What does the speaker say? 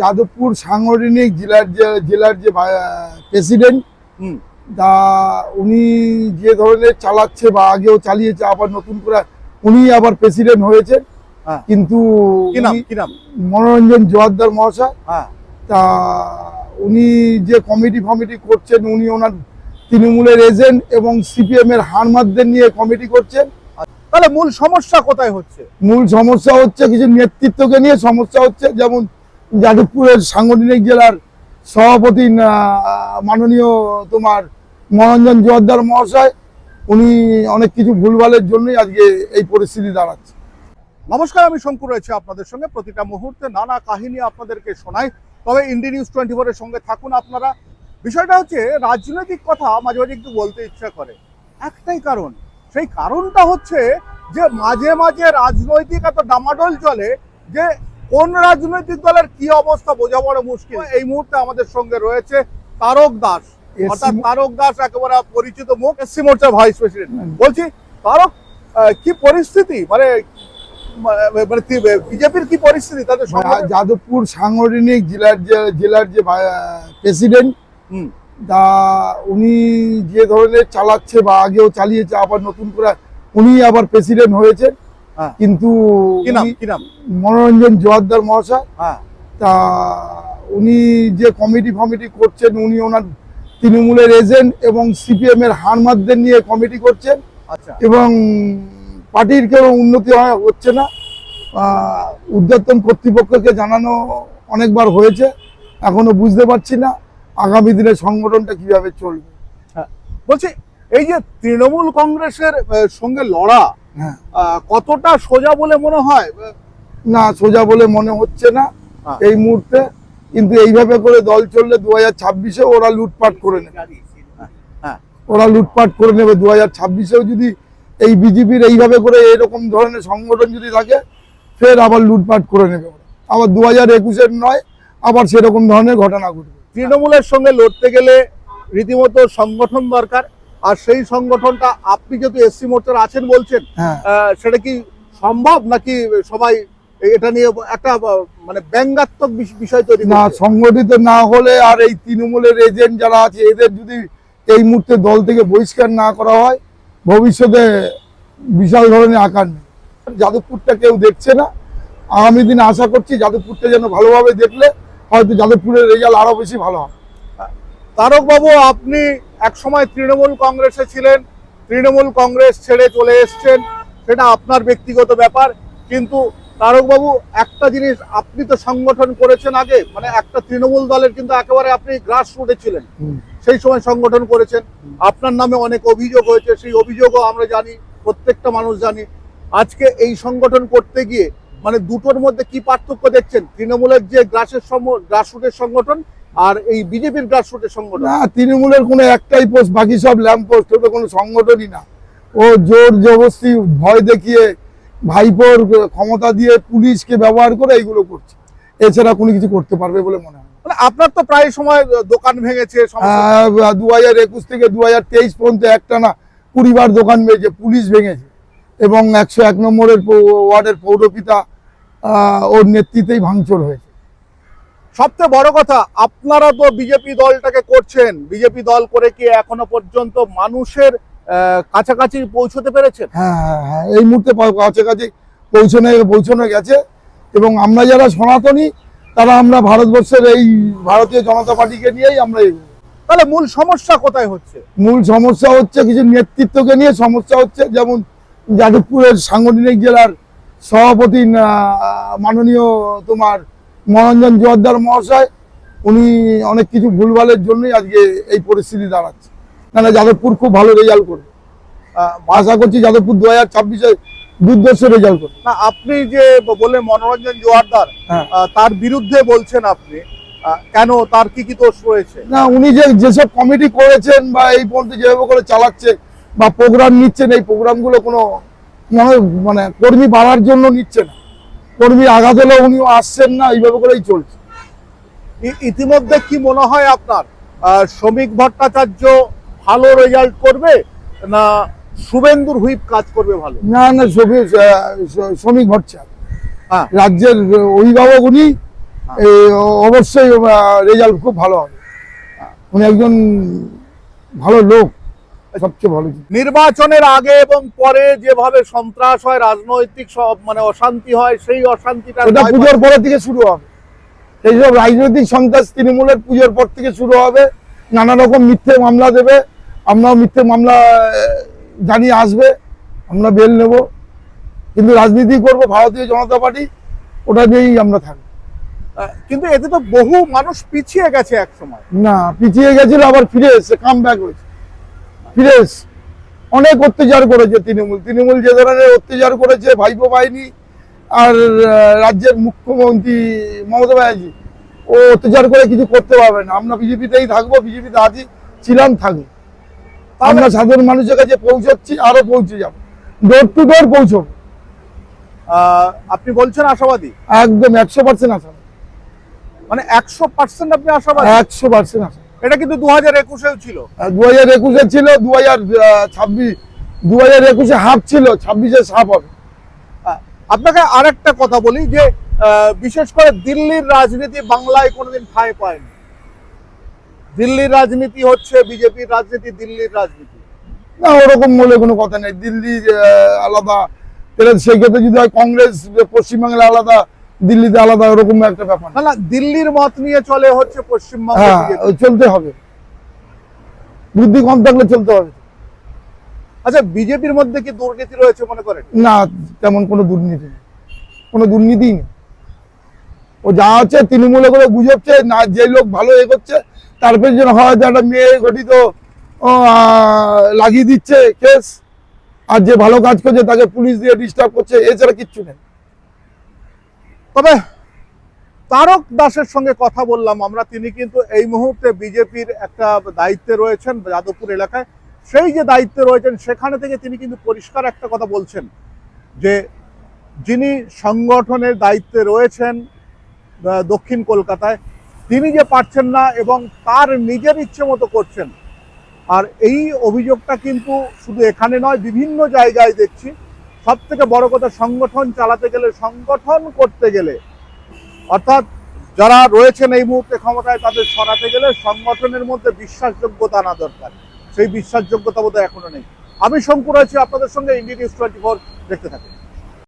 যাদবপুর সাংগঠনিক জেলার যে জেলার যে প্রেসিডেন্ট তা উনি যে ধরনের চালাচ্ছে বা আগেও চালিয়েছে আবার নতুন করে উনি আবার প্রেসিডেন্ট হয়েছে হ্যাঁ। কিন্তু কি নাম? কি নাম? মনোরঞ্জন জোয়ারদার মহাশয়। হ্যাঁ। তা উনি যে কমিটি ফমিটি করছেন উনি ওনার তৃণমূলের এজেন্ট এবং সিপিএম এর হারমাদদের নিয়ে কমিটি করছেন। তাহলে মূল সমস্যা কোথায় হচ্ছে? মূল সমস্যা হচ্ছে কিছু নেতৃত্বকে নিয়ে সমস্যা হচ্ছে যেমন যাদবপুরের সাংগঠনিক জেলার সভাপতি মাননীয় তোমার মনোরঞ্জন জোয়ারদার মহাশয়, উনি অনেক কিছু ভুলভালের জন্যই আজকে এই পরিস্থিতি দাঁড়াচ্ছে। নমস্কার, আমি শঙ্কর রয়েছে আপনাদের সঙ্গে। প্রতিটা মুহূর্তে নানা কাহিনী আপনাদেরকে শোনাই। তবে ইন্ডি নিউজ টোয়েন্টি ফোরের সঙ্গে থাকুন আপনারা। বিষয়টা হচ্ছে, রাজনৈতিক কথা মাঝে মাঝে একটু বলতে ইচ্ছা করে। একটাই কারণ, সেই কারণটা হচ্ছে যে মাঝে মাঝে রাজনৈতিক এত ডামাডোল চলে যে কোন রাজনৈতিক দলের কি অবস্থা বোঝা বড় মুশকিল। এই মুহূর্তে আমাদের সঙ্গে রয়েছে তারক দাস। অর্থাৎ তারক দাস একেবারে পরিচিত মুখ। এসসি মোর্চার ভাইস প্রেসিডেন্ট বলছি তারক কি পরিস্থিতি? মানে মানে বিজেপির কি পরিস্থিতি? তাদের যাদবপুর সাংগঠনিক জেলার যে জেলার যে প্রেসিডেন্ট তা উনি যে ধরনের চালাচ্ছে বা আগেও চালিয়েছে আবার নতুন করে উনি আবার প্রেসিডেন্ট হয়েছে হ্যাঁ। কিন্তু কি নাম? উনি কি নাম? মনোরঞ্জন জোয়ারদার মহাশয়। হ্যাঁ। তা উনি যে কমিটি ফমিটি করছেন উনি ওনার তৃণমূলের এজেন্ট এবং সিপিএম এর হারমাদদের নিয়ে কমিটি করছেন আচ্ছা। এবং পার্টির কেউ উন্নতি হচ্ছে না। উদ্যোতন কর্তৃপক্ষকে জানানো অনেকবার হয়েছে। এখনও বুঝতে পারছি না আগামী দিনে সংগঠনটা কীভাবে চলবে। বলছি এই যে তৃণমূল কংগ্রেসের সঙ্গে লড়া হ্যাঁ কতটা সোজা বলে মনে হয়? না সোজা বলে মনে হচ্ছে না হ্যাঁ। এই মুহূর্তে কিন্তু এইভাবে করে দল চললে দু হাজার ছাব্বিশে ওরা লুটপাট করে নেবে। হ্যাঁ ওরা লুটপাট করে নেবে দু হাজার ছাব্বিশেও যদি এই বিজেপির এইভাবে করে এরকম ধরনের সংগঠন যদি থাকে ফের আবার লুটপাট করে নেবে আবার দু হাজার একুশের নয় আবার সেরকম ধরনের ঘটনা ঘটবে। তৃণমূলের সঙ্গে লড়তে গেলে রীতিমতো সংগঠন দরকার। আর সেই সংগঠনটা আপনি যেহেতু এসসি মোর্চার আছেন বলছেন হ্যাঁ। সেটা কি সম্ভব নাকি সবাই এটা নিয়ে একটা মানে ব্যঙ্গাত্মক বিষয় তৈরি না? সংগঠিত না হলে আর এই তৃণমূলের এজেন্ট যারা আছে এদের যদি এই মুহূর্তে দল থেকে বহিষ্কার না করা হয় ভবিষ্যতে বিশাল ধরনের আকার নেই। যাদবপুরটা কেউ দেখছে না। আগামী দিনে আশা করছি যাদবপুরটা যেন ভালোভাবে দেখলে হয়তো যাদবপুরের রেজাল্ট আরও বেশি ভালো হবে। তারক বাবু আপনি একসময় তৃণমূল কংগ্রেসে ছিলেন তৃণমূল কংগ্রেস ছেড়ে চলে এসছেন সেটা আপনার ব্যক্তিগত ব্যাপার কিন্তু তারক বাবু একটা জিনিস আপনি তো সংগঠন করেছেন আগে মানে একটা তৃণমূল দলের কিন্তু একেবারে আপনি গ্রাস রুটে ছিলেন সেই সময় সংগঠন করেছেন আপনার নামে অনেক অভিযোগ হয়েছে সেই অভিযোগও আমরা জানি প্রত্যেকটা মানুষ জানি আজকে এই সংগঠন করতে গিয়ে মানে দুটোর মধ্যে কি পার্থক্য দেখছেন? তৃণমূলের যে গ্রাসের গ্রাসরুটের সংগঠন আর এই বিজেপির গ্রাসরুটের সংগঠন? না তৃণমূলের কোনো একটাই পোস্ট বাকি সব ল্যাম্প পোস্ট ওটা কোনো সংগঠনই না। ও জোর জবস্তি ভয় দেখিয়ে ভাইপোর ক্ষমতা দিয়ে পুলিশকে ব্যবহার করে এইগুলো করছে। এছাড়া কোনো কিছু করতে পারবে বলে মনে হয় মানে আপনার তো প্রায় সময় দোকান ভেঙেছে দু হাজার একুশ থেকে দু হাজার তেইশ পর্যন্ত একটা না কুড়িবার দোকান ভেঙেছে পুলিশ ভেঙেছে। এবং একশো এক নম্বরের ওয়ার্ডের পৌরপিতা ওর নেতৃত্বেই ভাঙচুর হয়েছে। সবচেয়ে বড় কথা আপনারা তো বিজেপি দলটাকে করছেন। বিজেপি দল করে কি এখনও পর্যন্ত মানুষের কাছাকাছি পৌঁছতে পেরেছেন? হ্যাঁ হ্যাঁ হ্যাঁ এই মুহূর্তে কাছাকাছি পৌঁছনে পৌঁছানো গেছে। এবং আমরা যারা সনাতনী তারা আমরা ভারতবর্ষের এই ভারতীয় জনতা পার্টিকে নিয়েই আমরা। তাহলে মূল সমস্যা কোথায় হচ্ছে? মূল সমস্যা হচ্ছে কিছু নেতৃত্বকে নিয়ে। সমস্যা হচ্ছে যেমন যাদবপুরের সাংগঠনিক জেলার সভাপতি মাননীয় তোমার মনোরঞ্জন জোয়ারদার মহাশয় উনি অনেক কিছু ভুলভালের জন্যই আজকে এই পরিস্থিতি দাঁড়াচ্ছে। না না যাদবপুর খুব ভালো রেজাল্ট করবে আহ, আশা করছি যাদবপুর দু হাজার ছাব্বিশে দুর্দর্শ রেজাল্ট করবে না আপনি যে বলে মনোরঞ্জন জোয়ারদার হ্যাঁ। তার বিরুদ্ধে বলছেন আপনি কেন তার কি কি দোষ রয়েছে? না উনি যে যেসব কমিটি করেছেন বা এই পর্যন্ত যেভাবে করে চালাচ্ছে বা প্রোগ্রাম নিচ্ছেন এই প্রোগ্রামগুলো কোনো মনে মানে কর্মী বাড়ার জন্য নিচ্ছে না। কর্মী আঘাত হলে উনিও আসছেন না এইভাবে করেই চলছে। ইতিমধ্যে কি মনে হয় আপনার? শ্রমিক ভট্টাচার্য ভালো রেজাল্ট করবে না শুভেন্দুর হুইপ কাজ করবে ভালো? না না শ্রমিক ভট্টাচার্য। হ্যাঁ। রাজ্যের অভিভাবক উনি হ্যাঁ। অবশ্যই রেজাল্ট খুব ভালো হবে। উনি একজন ভালো লোক। সবচেয়ে ভালো নির্বাচনের আগে এবং পরে যেভাবে সন্ত্রাস হয় রাজনৈতিক সব মানে অশান্তি হয় সেই অশান্তিটা পুজোর পরে থেকে শুরু হবে। এইসব রাজনৈতিক সন্ত্রাস তৃণমূলের পুজোর পর থেকে শুরু হবে। নানা রকম মিথ্যে মামলা দেবে। আমরাও মিথ্যে মামলা জানিয়ে আসবে। আমরা বেল নেব। কিন্তু রাজনীতি করব ভারতীয় জনতা পার্টি ওটা দিয়েই আমরা থাকব। কিন্তু এতে তো বহু মানুষ পিছিয়ে গেছে এক সময় না পিছিয়ে গেছিল আবার ফিরে এসছে কাম ব্যাক হয়েছে। ফিরে এসছে অনেক অত্যাচার করেছে তৃণমূল। তৃণমূল যে ধরনের অত্যাচার করেছে ভাইপো বাহিনী আর রাজ্যের মুখ্যমন্ত্রী মমতা ব্যানার্জি ও অত্যাচার করে কিছু করতে পারবে না। আমরা বিজেপিতেই থাকব বিজেপিতে আছি ছিলাম থাকব। আমরা সাধারণ মানুষের কাছে পৌঁছাচ্ছি আরও পৌঁছে যাব। ডোর টু ডোর পৌঁছবো। আপনি বলছেন আশাবাদী? একদম একশো পার্সেন্ট আশা মানে একশো পার্সেন্ট আপনি আশাবাদী? একশো পার্সেন্ট আশা এটা কিন্তু দু হাজার একুশেও ছিল। দু হাজার একুশে ছিল দু হাজার ছাব্বিশ দু হাজার একুশে হাফ ছিল ছাব্বিশে হাফ হবে। আপনাকে আরেকটা কথা বলি যে বিশেষ করে দিল্লির রাজনীতি বাংলায় কোনোদিন ঠাঁই পায়নি। দিল্লির রাজনীতি হচ্ছে বিজেপির রাজনীতি দিল্লির রাজনীতি। না ওরকম বলে কোনো কথা নেই। দিল্লি আলাদা। তাহলে সেক্ষেত্রে যদি হয় কংগ্রেস পশ্চিমবাংলা আলাদা দিল্লিতে আলাদা ওরকম একটা ব্যাপার না। দিল্লির মত নিয়ে চলে হচ্ছে পশ্চিমবঙ্গ হ্যাঁ চলতে হবে। বুদ্ধি কম থাকলে চলতে হবে। আচ্ছা বিজেপির মধ্যে কি দুর্নীতি রয়েছে মনে করেন? না তেমন কোনো দুর্নীতি নেই। কোনো দুর্নীতি নেই। ও যা আছে তৃণমূলে করে গুজবছে না যে লোক ভালো এ এগোচ্ছে তার পেছনে হয়তো একটা মেয়ে গঠিত লাগিয়ে দিচ্ছে কেস আর যে ভালো কাজ করছে তাকে পুলিশ দিয়ে ডিস্টার্ব করছে এছাড়া কিচ্ছু নেই। তবে তারক দাসের সঙ্গে কথা বললাম আমরা, তিনি কিন্তু এই মুহূর্তে বিজেপির একটা দায়িত্বে রয়েছেন যাদবপুর এলাকায়। সেই যে দায়িত্বে রয়েছেন, সেখানে থেকে তিনি কিন্তু পরিষ্কার একটা কথা বলছেন যে যিনি সংগঠনের দায়িত্বে রয়েছেন দক্ষিণ কলকাতায়, তিনি যে পারছেন না এবং তার নিজের ইচ্ছে মতো করছেন। আর এই অভিযোগটা কিন্তু শুধু এখানে নয়, বিভিন্ন জায়গায় দেখছি। সব থেকে বড় কথা, সংগঠন চালাতে গেলে সংগঠন করতে গেলে। অর্থাৎ যারা রয়েছেন এই মুহূর্তে ক্ষমতায়, তাদের সরাতে গেলে সংগঠনের মধ্যে বিশ্বাসযোগ্যতা আনা দরকার। সেই বিশ্বাসযোগ্যতা বোধহয় এখনও নেই। আমি শঙ্কুর আছি, আপনাদের সঙ্গে ইন্ডিয়া নিউজ টোয়েন্টি ফোর দেখতে থাকুন।